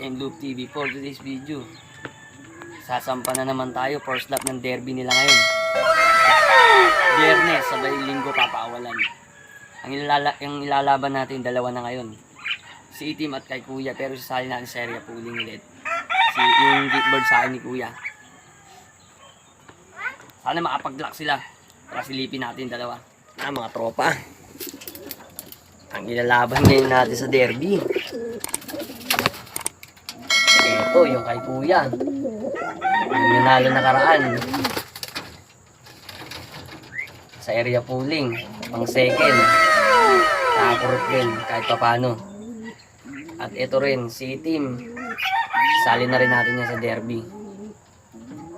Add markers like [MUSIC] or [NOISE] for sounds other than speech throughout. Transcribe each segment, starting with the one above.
and Loop TV for today's video. Sasampa na naman tayo first lap ng derby nila ngayon. Biyernes, sabay linggo papaawalan. Ang, ilala ang ilalaban natin, dalawa na ngayon. Si Itim at kay Kuya, pero sasali natin sa area pooling ulit. Si, yung Geekbird sa akin ni Kuya. Sana makapag-lock sila. Para silipin natin dalawa. Na mga tropa. Ang ilalaban ngayon natin sa derby. Ito, yung kay Kuya. Yung nanalo nakaraan. Sa area pooling. Pang second. Nakakurot din kahit pa paano. At ito rin, si Team. Sali na rin natin yan sa derby.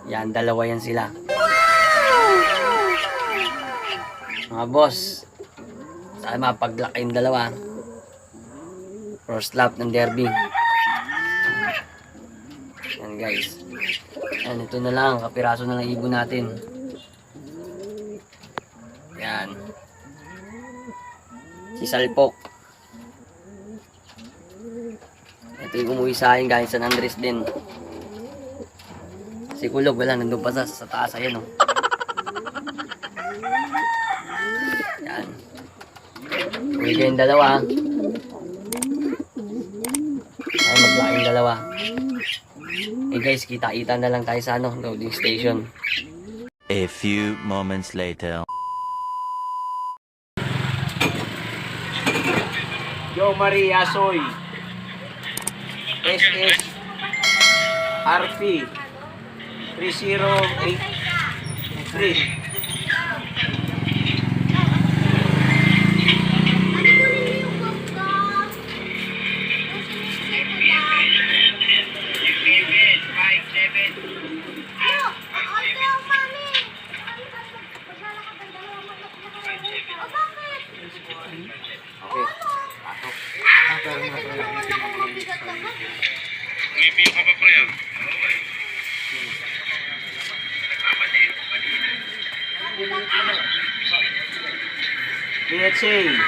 Yan, dalawa yan sila. Mga boss, sana mapag-lock kayong dalawa. First lap ng derby. Guys. Yan, ito na lang. Kapiraso na lang ibon natin. Yan. Si Salpok. Ito yung umuwi sa akin galing San Andres din. Si Kulog, wala. Nandun pa sa, sa taas. Ayan o. Yan. Uwi kayong dalawa. Ay, maglaking dalawa. Eh guys, kita-kita na lang tayo sa ano, loading station. A few moments later. Joe Maria Soy. SS RP 3083. DHA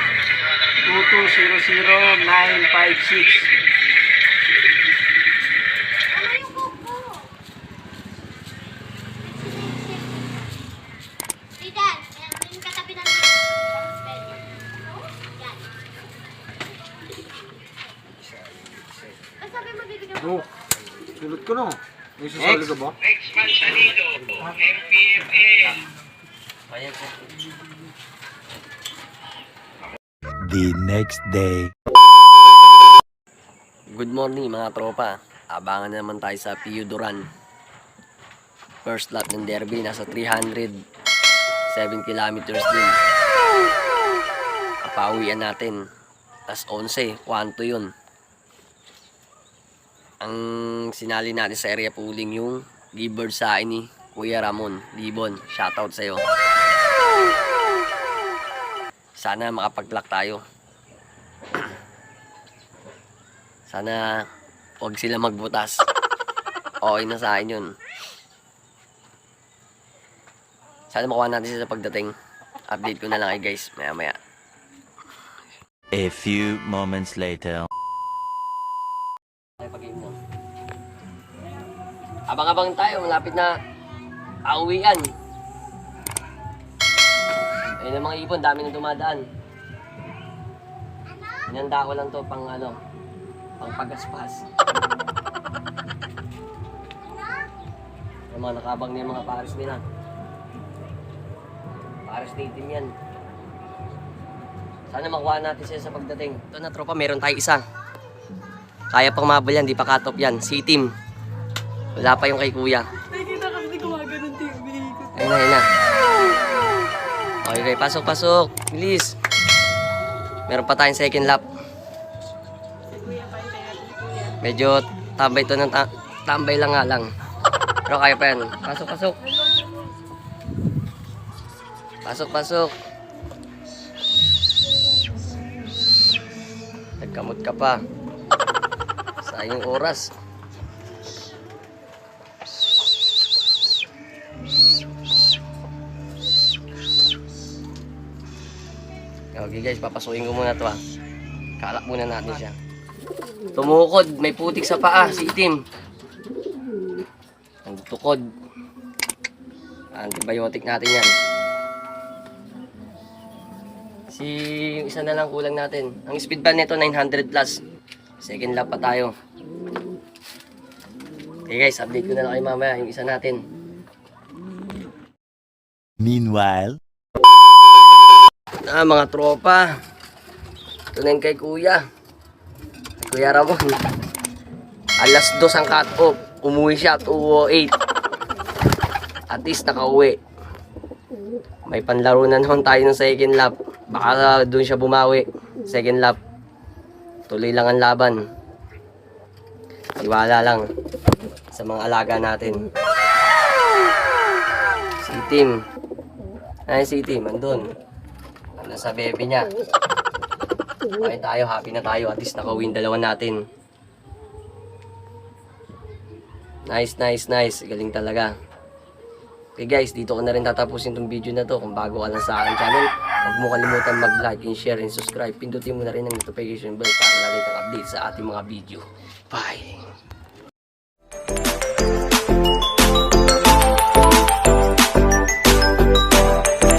2200956. Didan, sulot ko no. May sasali ka ba? Ayan, sir. The next day. Good morning mga tropa. Abangan na naman tayo sa PU Duran. First lap ng derby, nasa 307 kilometers din. Papauwian natin. Tas 11, kwanto yun. Ang sinali natin sa area pooling yung Gibbard sa akin ni Kuya Ramon Libon. Shoutout sa'yo. Sana makapag-lock tayo. [CLEARS THROAT] Sana huwag sila magbutas. Okay na sa akin yun. Sana makuha natin sa pagdating. Update ko na lang kay guys. Maya maya. A few moments later. Abang-abang tayo. Malapit na auwian. Ayun ang mga ibon. Dami na dumadaan. Inanda ko lang to pang ano. Pang pagaspas. Yung mga nakabang na mga pares nila. Pares natin yan. Sana makuha natin sila sa pagdating. Ito na tropa, meron tayo isa. Kaya pang mabal yan, di pa off yan. Si Tim. Wala pa yung kay kuya. Nakikita kasi di gumagano'n TV ko. Ayun na, ayun na. Okay, okay. Pasok, pasok. Bilis. Meron pa tayong second lap. Medyo tambay to ng ta- tambay lang nga lang. Pero kaya pa yan. Pasok, pasok. Pasok, pasok. Nagkamot ka pa. Sayang oras. Okay guys, papasukin ko muna to ha. Kalak muna natin siya. Tumukod, may putik sa paa, si itim. Nagtukod. Antibiotic natin yan. Si isa na lang kulang natin. Ang speed ban nito 900 plus. Second lap pa tayo. Okay guys, update ko na lang kayo mamaya yung isa natin. Meanwhile, Ah, mga tropa. Ito na kay kuya. Kuya Ramon. Alas dos ang cut-off. Umuwi siya at 2.08. At least nakauwi. May panlaro na naman tayo ng second lap. Baka doon siya bumawi. Second lap. Tuloy lang ang laban. Iwala lang sa mga alaga natin. Si Tim. Ay, si Tim, andun. Nasa bebe niya. Okay tayo, happy na tayo. At least nakawin dalawa natin. Nice, nice, nice. Galing talaga. Okay guys, dito ko na rin tatapusin tong video na to. Kung bago ka lang sa aking channel, huwag mo kalimutan mag-like and share and subscribe. Pindutin mo na rin ang notification bell para lagi kang update sa ating mga video. Bye!